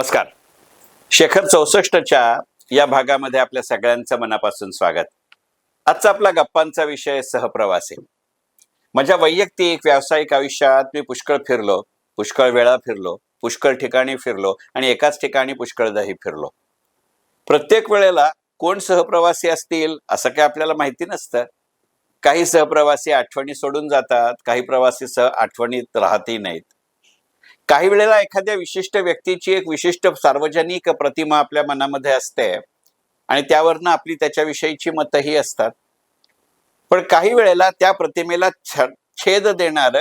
नमस्कार. शेखर चौसष्टच्या या भागामध्ये आपल्या सगळ्यांचं मनापासून स्वागत. आजचा आपला गप्पांचा विषय सहप्रवास. आहे माझ्या वैयक्तिक व्यावसायिक आयुष्यात मी पुष्कळ फिरलो पुष्कळ वेळा फिरलो पुष्कळ ठिकाणी फिरलो आणि एकाच ठिकाणी पुष्कळदाही फिरलो. प्रत्येक वेळेला कोण सहप्रवासी असतील असं काय आपल्याला माहिती नसतं. काही सहप्रवासी आठवणी सोडून जातात काही प्रवासी सह आठवणीत राहतही नाहीत. काही वेळेला एखाद्या विशिष्ट व्यक्तीची एक विशिष्ट सार्वजनिक प्रतिमा आपल्या मनामध्ये असते आणि त्यावरनं आपली त्याच्याविषयीची मतही असतात. पण काही वेळेला त्या प्रतिमेला छ- छेद देणार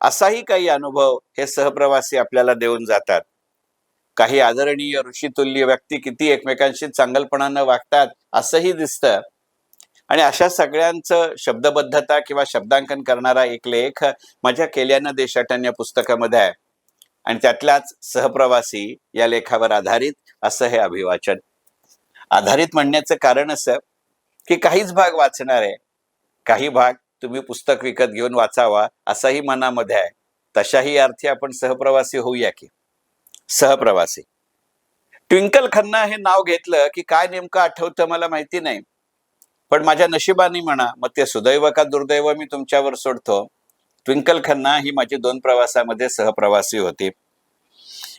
असाही काही अनुभव हे सहप्रवासी आपल्याला देऊन जातात. काही आदरणीय ऋषितुल्य व्यक्ती किती एकमेकांशी चांगलपणानं वागतात असंही दिसतं. आणि अशा सगळ्यांचं शब्दबद्धता किंवा शब्दांकन करणारा एक लेख माझ्या केल्यानं देशाटन या पुस्तकामध्ये आहे. आणि त्यातल्याच सहप्रवासी या लेखावर आधारित असं हे अभिवाचन. आधारित म्हणण्याचं कारण असं की काहीच भाग वाचणार आहे. काही भाग तुम्ही पुस्तक विकत घेऊन वाचावा असाही मनामध्ये आहे. तशाही अर्थी आपण सहप्रवासी होऊया की. सहप्रवासी. ट्विंकल खन्ना हे नाव घेतलं की काय नेमकं आठवतं मला माहिती नाही. पण माझ्या नशिबाने म्हणा मग ते सुदैव का दुर्दैव मी तुमच्यावर सोडतो? ट्विंकल खन्ना ही माझी दोन प्रवासामध्ये सहप्रवासी होती.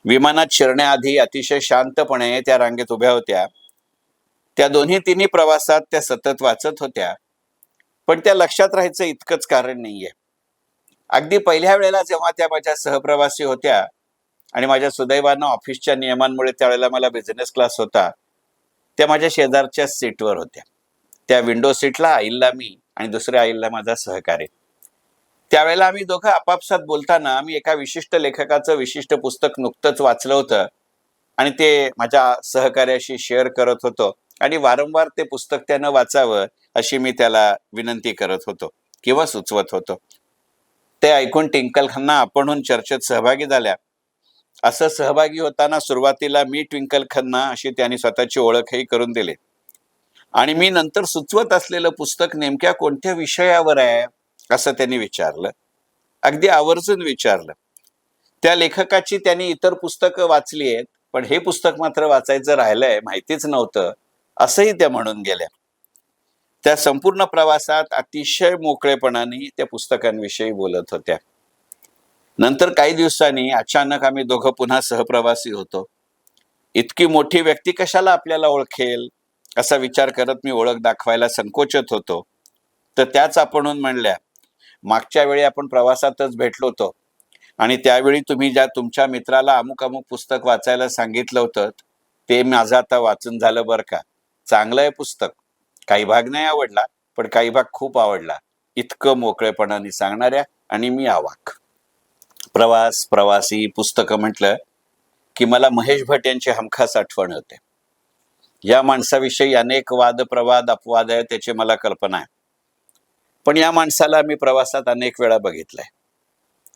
विमानात शिरण्याआधी अतिशय शांतपणे त्या रांगेत उभ्या होत्या. त्या दोन्ही तिन्ही प्रवासात त्या सतत वाचत होत्या. पण त्या लक्षात राहायचं इतकंच कारण नाहीये. अगदी पहिल्या वेळेला जेव्हा त्या माझ्या सहप्रवासी होत्या आणि माझ्या सुदैवानं ऑफिसच्या नियमांमुळे त्यावेळेला मला बिझनेस क्लास होता त्या माझ्या शेजारच्या सीटवर होत्या. त्या विंडो सीटला आईला मी आणि दुसऱ्या आईला माझा सहकारी. त्यावेळेला आम्ही दोघं आपापसात बोलताना आम्ही एका विशिष्ट लेखकाचं विशिष्ट पुस्तक नुकतंच वाचलं होतं. आणि ते माझ्या सहकार्याशी शेअर करत होतो. आणि वारंवार ते पुस्तक त्यानं वाचावं अशी मी त्याला विनंती करत होतो किंवा सुचवत होतो. ते ऐकून ट्विंकल खन्ना आपणहून चर्चेत सहभागी झाल्या. असं सहभागी होताना सुरुवातीला मी ट्विंकल खन्ना अशी त्यांनी स्वतःची ओळखही करून दिली. आणि मी नंतर सुचवत असलेलं पुस्तक नेमक्या कोणत्या विषयावर आहे? असं त्यांनी विचारलं. अगदी आवर्जून विचारलं. त्या लेखकाची त्यांनी इतर पुस्तकं वाचली आहेत पण हे पुस्तक मात्र वाचायचं राहिलंय माहितीच नव्हतं असंही त्या म्हणून गेल्या. त्या संपूर्ण प्रवासात अतिशय मोकळेपणाने त्या पुस्तकांविषयी बोलत होत्या. नंतर काही दिवसांनी अचानक आम्ही दोघं पुन्हा सहप्रवासी होतो. इतकी मोठी व्यक्ती कशाला आपल्याला ओळखेल असा विचार करत मी ओळख दाखवायला संकोचत होतो. तर त्याच आपण म्हणल्या मागच्या वेळी आपण प्रवासातच भेटलो होतो. आणि त्यावेळी तुम्ही ज्या तुमच्या मित्राला अमुक अमुक पुस्तक वाचायला सांगितलं होतं ते माझं आता वाचून झालं बरं का. चांगलं आहे पुस्तक. काही भाग नाही आवडला पण काही भाग खूप आवडला. इतकं मोकळेपणाने सांगणाऱ्या आणि मी आवाक. प्रवास प्रवासी पुस्तकं म्हटलं की मला महेश भट यांची हमखास आठवण होते. या माणसाविषयी अनेक वाद प्रवाद अपवाद आहे त्याची मला कल्पना आहे. पण या माणसाला मी प्रवासात अनेक वेळा बघितलंय.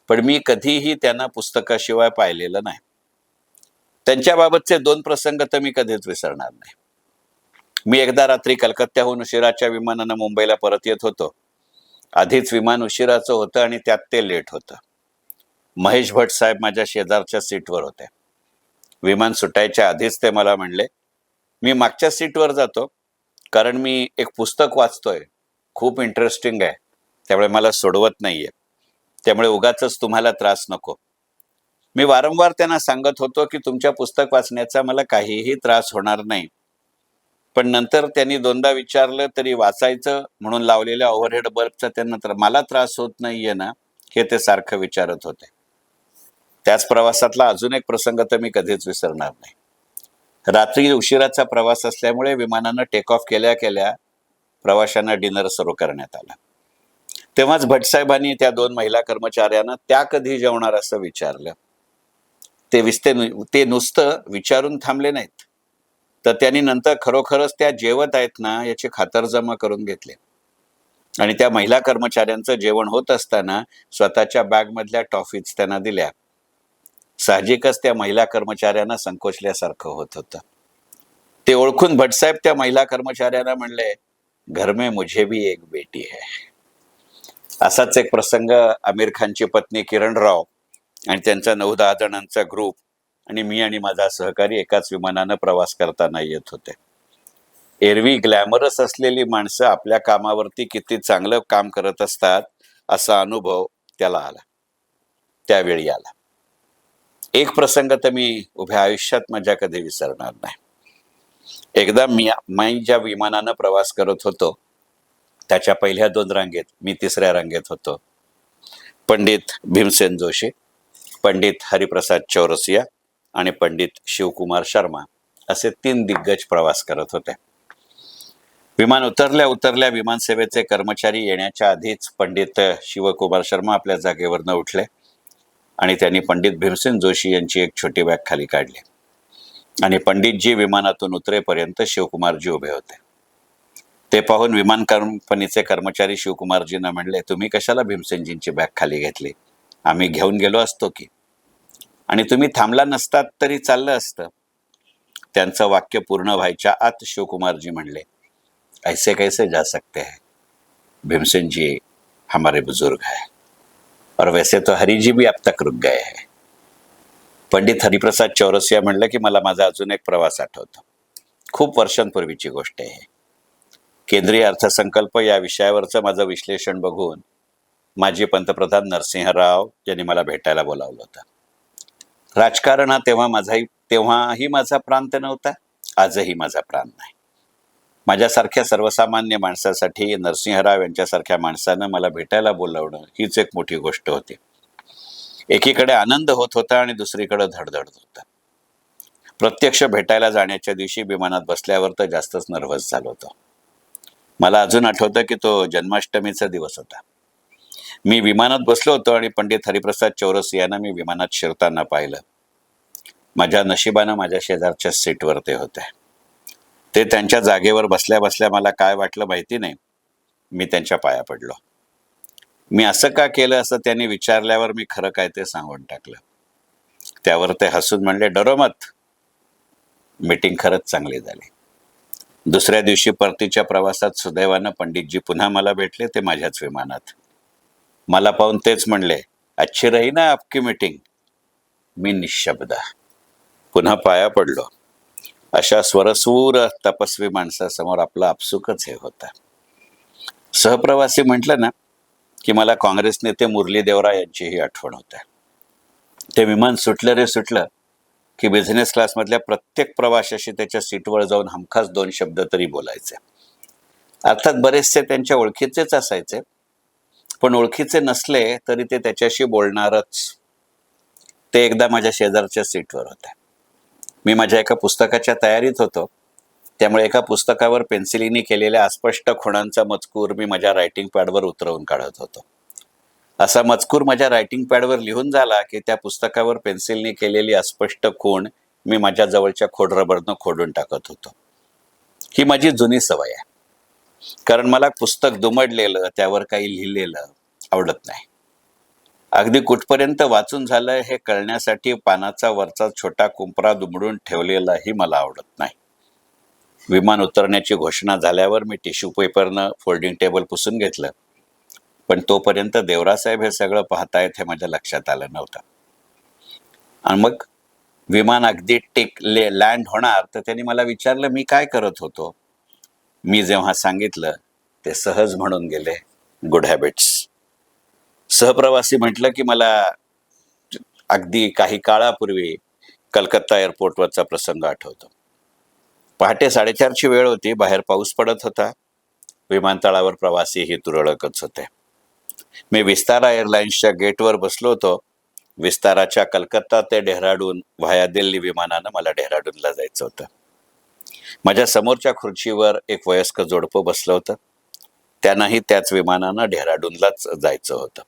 पण मी कधीही त्यांना पुस्तकाशिवाय पाहिलेलं नाही. त्यांच्याबाबतचे दोन प्रसंग तर मी कधीच विसरणार नाही. मी एकदा रात्री कलकत्त्याहून उशिराच्या विमानानं मुंबईला परत येत होतो. आधीच विमान उशिराचं होतं आणि त्यात ते लेट होतं. महेश भट साहेब माझ्या शेजारच्या सीटवर होते. विमान सुटायच्या आधीच ते मला म्हणले मी मागच्या सीटवर जातो कारण मी एक पुस्तक वाचतोय खूप इंटरेस्टिंग आहे. त्यामुळे मला सोडवत नाहीये. त्यामुळे उगाच तुम्हाला त्रास नको. मी वारंवार त्यांना सांगत होतो की तुमच्या पुस्तक वाचण्याचा मला काहीही त्रास होणार नाही. पण नंतर त्यांनी दोनदा विचारलं तरी वाचायचं म्हणून लावलेल्या ओव्हरहेड बल्बचा त्यांना तर मला त्रास होत नाहीये ना हे ते सारखं विचारत होते. त्याच प्रवासातला अजून एक प्रसंग तर मी कधीच विसरणार नाही. रात्री उशिराचा प्रवास असल्यामुळे विमानानं टेक ऑफ केल्या केल्या प्रवाशांना डिनर सर्व करण्यात आला. तेव्हाच भटसाहेबांनी त्या दोन महिला कर्मचाऱ्यांना त्या कधी जेवणार असं विचारलं. ते विस्ते ते नुसतं विचारून थांबले नाहीत. तर त्यांनी नंतर खरोखरच त्या जेवत आहेत ना याची खातरजमा करून घेतली. आणि त्या महिला कर्मचाऱ्यांचं जेवण होत असताना स्वतःच्या बॅगमधल्या टॉफीज त्यांना दिल्या. साहजिकच त्या महिला कर्मचाऱ्यांना संकोचल्यासारखं होत होतं. ते ओळखून भटसाहेब त्या महिला कर्मचाऱ्यांना म्हणले घर में मुझे भी एक बेटी है। असाच एक प्रसंग आमिर खानची पत्नी किरण राव आणि त्यांचा नऊ दहा जणांचा ग्रुप आणि मी आणि माझा सहकारी एकाच विमानानं प्रवास करताना येत होते. एरवी ग्लॅमरस असलेली माणसं आपल्या कामावरती किती चांगलं काम करत असतात असा अनुभव त्याला आला. त्यावेळी आला. एक प्रसंग तर मी उभ्या आयुष्यात माझ्या कधी विसरणार नाही. एकदा मी मी ज्या विमानानं प्रवास करत होतो. त्याच्या पहिल्या दोन रांगेत मी तिसऱ्या रांगेत होतो. पंडित भीमसेन जोशी पंडित हरिप्रसाद चौरसिया आणि पंडित शिवकुमार शर्मा असे तीन दिग्गज प्रवास करत होते. विमान उतरल्या उतरल्या विमानसेवेचे कर्मचारी येण्याच्या आधीच पंडित शिवकुमार शर्मा आपल्या जागेवरनं उठले आणि त्यांनी पंडित भीमसेन जोशी यांची एक छोटी बॅग खाली काढली. आणि पंडितजी विमानातून उतरेपर्यंत शिवकुमारजी उभे होते. ते पाहून विमान कंपनीचे कर्मचारी शिवकुमारजींना म्हणले तुम्ही कशाला भीमसेनजींची बॅग खाली घेतली? आम्ही घेऊन गेलो असतो की. आणि तुम्ही थांबला नसतात तरी चाललं असतं. त्यांचं वाक्य पूर्ण व्हायच्या आत शिवकुमारजी म्हणले ऐसे कैसे जा सकते हैं? भीमसेन जी हमारे बुजुर्ग है और वैसे तो हरी जी भी अब तक रुक गए हैं. पंडित हरिप्रसाद चौरसिया म्हणलं की मला माझा अजून एक प्रवास आठवतो. खूप वर्षांपूर्वीची गोष्ट आहे केंद्रीय अर्थसंकल्प या विषयावरचं माझं विश्लेषण बघून माजी पंतप्रधान नरसिंहराव यांनी मला भेटायला बोलावलं होतं. राजकारण हा तेव्हा माझाही तेव्हाही माझा प्रांत नव्हता आजही माझा प्रांत नाही. माझ्यासारख्या सर्वसामान्य माणसासाठी नरसिंहराव यांच्यासारख्या माणसानं मला भेटायला बोलावणं हीच एक मोठी गोष्ट होती. एकीकडे आनंद होत होता आणि दुसरीकडे धडधडत होता प्रत्यक्ष भेटायला जाण्याच्या दिवशी विमानात बसल्यावर तर जास्तच नर्वस झालो होतो. मला अजून आठवतं की तो जन्माष्टमीचा दिवस होता. मी विमानात बसलो होतो आणि पंडित हरिप्रसाद चौरस यांना मी विमानात शिरताना पाहिलं. माझ्या नशिबानं माझ्या शेजारच्या सीटवर ते होते. ते त्यांच्या जागेवर बसल्या बसल्या मला काय वाटलं माहिती नाही. मी त्यांच्या पाया पडलो. मी असं का केलं असं त्यांनी विचारल्यावर मी खरं काय ते सांगून टाकलं. त्यावर ते हसून म्हणले डरोमत मीटिंग खरंच चांगली झाली. दुसऱ्या दिवशी परतीच्या प्रवासात सुदैवानं पंडितजी पुन्हा मला भेटले ते माझ्याच विमानात. मला पाहून तेच म्हणले अच्छी रही ना आपकी मीटिंग? मी निशब्द पुन्हा पाया पडलो. अशा स्वरसूर तपस्वी माणसासमोर आपला आपसुकच हे होता. सहप्रवासी म्हटलं ना की मला काँग्रेस नेते मुरली देवरा यांचीही आठवण होते. ते विमान सुटलं रे सुटलं की बिझनेस क्लासमधल्या प्रत्येक प्रवाशाशी त्याच्या सीटवर जाऊन हमखास दोन शब्द तरी बोलायचे. अर्थात बरेचसे त्यांच्या ओळखीचेच असायचे पण ओळखीचे नसले तरी ते त्याच्याशी बोलणारच. ते एकदा माझ्या शेजारच्या सीटवर होते. मी माझ्या एका पुस्तकाच्या तयारीत होतो. त्यामुळे एका पुस्तकावर पेन्सिलीने केलेल्या अस्पष्ट खुणांचा मजकूर मी माझ्या रायटिंग पॅडवर उतरवून काढत होतो. असा मजकूर माझ्या रायटिंग पॅडवर लिहून झाला की त्या पुस्तकावर पेन्सिलने केलेली अस्पष्ट खूण मी माझ्या जवळच्या खोडरबरनं खोडून टाकत होतो. ही माझी जुनी सवय आहे. कारण मला पुस्तक दुमडलेलं त्यावर काही लिहिलेलं आवडत नाही. अगदी कुठपर्यंत वाचून झालं हे कळण्यासाठी पानाचा वरचा छोटा कुंपरा दुमडून ठेवलेलाही मला आवडत नाही. विमान उतरण्याची घोषणा झाल्यावर मी टिश्यू पेपरनं फोल्डिंग टेबल पुसून घेतलं. पण तोपर्यंत देवरासाहेब हे सगळं पाहतायत हे माझ्या लक्षात आलं नव्हतं. आणि मग विमान अगदी टेक ले लँड होणार तर त्यांनी मला विचारलं मी काय करत होतो? मी जेव्हा सांगितलं ते सहज म्हणून गेले गुड हॅबिट्स सहप्रवासी म्हटलं की मला अगदी काही काळापूर्वी कलकत्ता एअरपोर्टवरचा प्रसंग आठवतो. पहाटे साडेचारची वेळ होती. बाहेर पाऊस पडत होता. विमानतळावर प्रवासीही तुरळकच होते. मी विस्तारा एअरलाइन्सच्या गेटवर बसलो होतो. विस्ताराच्या कलकत्ता ते डेहराडून व्हाया दिल्ली विमानानं मला डेहराडूनला जायचं होतं. माझ्या समोरच्या खुर्चीवर एक वयस्क जोडपं बसलं होतं. त्यांनाही त्याच विमानानं डेहराडूनलाच जायचं होतं.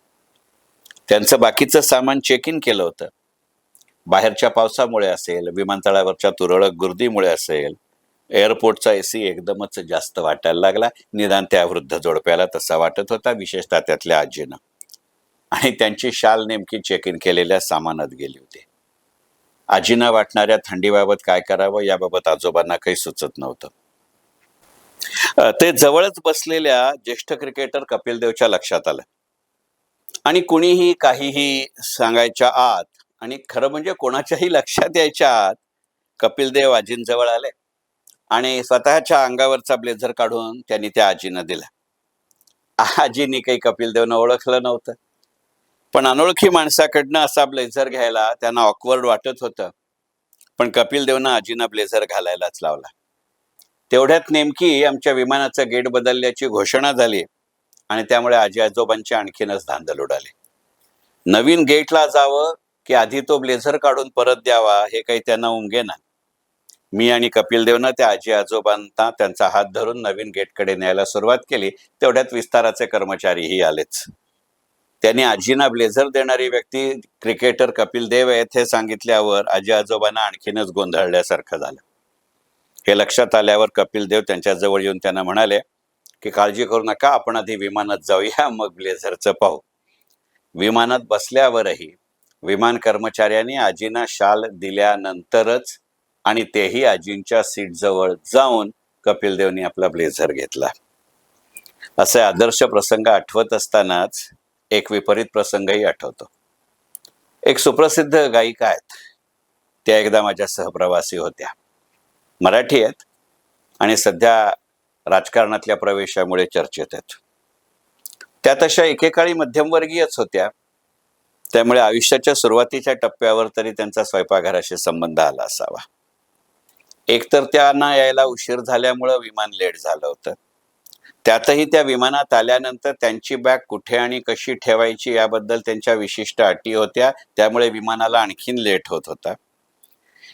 त्यांचं बाकीचं सामान चेक इन केलं होतं. बाहेरच्या पावसामुळे असेल विमानतळावरच्या तुरळक गर्दीमुळे असेल एअरपोर्टचा एसी एकदमच जास्त वाटायला लागला. निदान त्या वृद्ध जोडप्याला तसा वाटत होता विशेषतः त्यातल्या आजीनं. आणि त्यांची शाल नेमकी चेक इन केलेल्या सामानात गेली होती. आजीना वाटणाऱ्या थंडीबाबत काय करावं याबाबत आजोबांना काही सुचत नव्हतं. ते जवळच बसलेल्या ज्येष्ठ क्रिकेटर कपिल देवच्या लक्षात आलं. आणि कुणीही काहीही सांगायच्या आत आणि खरं म्हणजे कोणाच्याही लक्षात यायच्या आत कपिल देव आजींजवळ आले. आणि स्वतःच्या अंगावरचा ब्लेझर काढून त्यांनी त्या आजीनं दिला. आजीनी काही कपिल देवनं ओळखलं नव्हतं. पण अनोळखी माणसाकडनं असा ब्लेझर घ्यायला त्यांना ऑकवर्ड वाटत होतं. पण कपिल देवनं आजीनं ब्लेझर घालायलाच लावला. तेवढ्यात नेमकी आमच्या विमानाचं गेट बदलल्याची घोषणा झाली आणि त्यामुळे आजी आजोबांची आणखीनच धांदल उडाली. नवीन गेटला जावं की आधी तो ब्लेझर काढून परत द्यावा हे काही त्यांना उमगेना मी आणि कपिल देवनं त्या आजी आजोबांना त्यांचा हात धरून नवीन गेटकडे न्यायला सुरुवात केली. तेवढ्यात विस्ताराचे कर्मचारीही आलेच त्यांनी आजीना ब्लेझर देणारी व्यक्ती क्रिकेटर कपिल देव आहेत हे सांगितल्यावर आजी आजोबांना आणखीनच गोंधळल्यासारखं झालं. हे लक्षात आल्यावर कपिल देव त्यांच्या जवळ येऊन त्यांना म्हणाले की काळजी करू नका आपण आधी विमानात जाऊया मग ब्लेझरचं पाहू. विमानात बसल्यावरही विमान कर्मचाऱ्यांनी आजींना शाल दिल्यानंतरच आणि तेही आजींच्या सीट जवळ जाऊन कपिल देवनी आपला ब्लेझर घेतला. असे आदर्श प्रसंग आठवत असतानाच एक विपरीत प्रसंगही आठवतो. एक सुप्रसिद्ध गायिका आहेत. त्या एकदा माझ्या सहप्रवासी होत्या. मराठी आहेत. आणि सध्या राजकारणातल्या प्रवेशामुळे चर्चेत आहेत. त्या तशा एकेकाळी मध्यमवर्गीयच होत्या. त्यामुळे आयुष्याच्या सुरुवातीच्या टप्प्यावर तरी त्यांचा स्वयंपाकघराशी संबंध आला असावा. एकतर त्यांना यायला उशीर झाल्यामुळं विमान लेट झालं होतं. त्यातही त्या विमानात आल्यानंतर त्यांची बॅग कुठे आणि कशी ठेवायची याबद्दल त्यांच्या विशिष्ट अटी होत्या त्यामुळे विमानाला आणखीन लेट होत होता.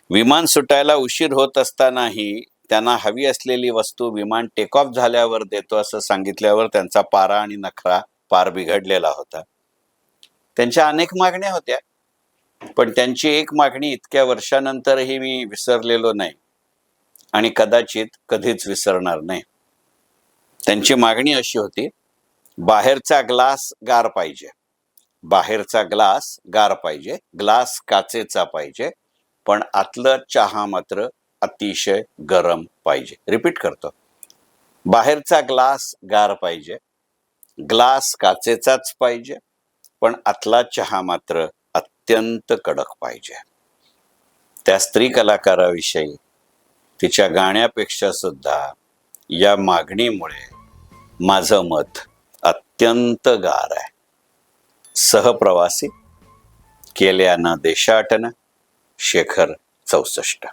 विमान सुटायला उशीर होत असतानाही त्यांना हवी असलेली वस्तू विमान टेक ऑफ झाल्यावर देतो असं सांगितल्यावर त्यांचा पारा आणि नखरा पार बिघडलेला होता. त्यांच्या अनेक मागण्या होत्या पण त्यांची एक मागणी इतक्या वर्षानंतरही मी विसरलेलो नाही. आणि कदाचित कधीच विसरणार नाही. त्यांची मागणी अशी होती बाहेरचा ग्लास गार पाहिजे. बाहेरचा ग्लास गार पाहिजे. ग्लास काचेचा पाहिजे. पण आतलं चहा मात्र अतिशय गरम पाहिजे. रिपीट करतो. बाहेरचा ग्लास गार पाहिजे. ग्लास काचेचाच पाहिजे. पण आतला चहा मात्र अत्यंत कडक पाहिजे. त्या स्त्री कलाकाराविषयी तिच्या गाण्यापेक्षा सुद्धा या मागणीमुळे माझं मत अत्यंत गार आहे. सहप्रवासी केल्यानं देशाटन शेखर चौसष्ट.